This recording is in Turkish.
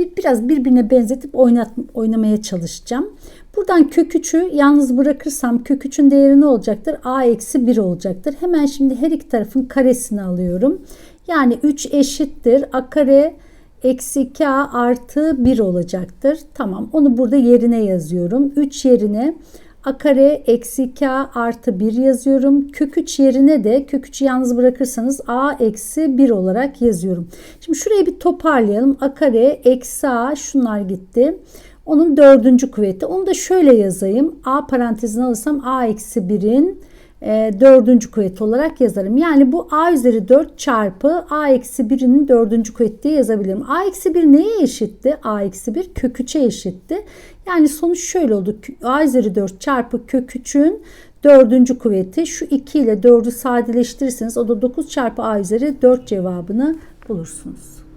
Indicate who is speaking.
Speaker 1: Biraz birbirine benzetip oynat, oynamaya çalışacağım. Buradan kök 3'ü yalnız bırakırsam kök 3'ün değeri ne olacaktır? a eksi 1 olacaktır. Hemen şimdi her iki tarafın karesini alıyorum. Yani 3 eşittir a kare eksi 2a artı 1 olacaktır. Tamam onu burada yerine yazıyorum. 3 yerine a kare eksi 2a artı 1 yazıyorum. Kök 3 yerine de kök 3'ü yalnız bırakırsanız a eksi 1 olarak yazıyorum. Şimdi şurayı bir toparlayalım. a kare eksi a şunlar gitti. Onun dördüncü kuvveti. Onu da şöyle yazayım. a parantezine alırsam a eksi 1'in e, dördüncü kuvveti olarak yazarım. Yani bu a üzeri 4 çarpı a eksi 1'in dördüncü kuvveti diye yazabilirim. a eksi 1 neye eşitti? a eksi 1 kök 3'e eşitti. Yani sonuç şöyle oldu. a üzeri 4 çarpı kök 3'ün dördüncü kuvveti. Şu 2 ile 4'ü sadeleştirirseniz o da 9 çarpı a üzeri 4 cevabını bulursunuz.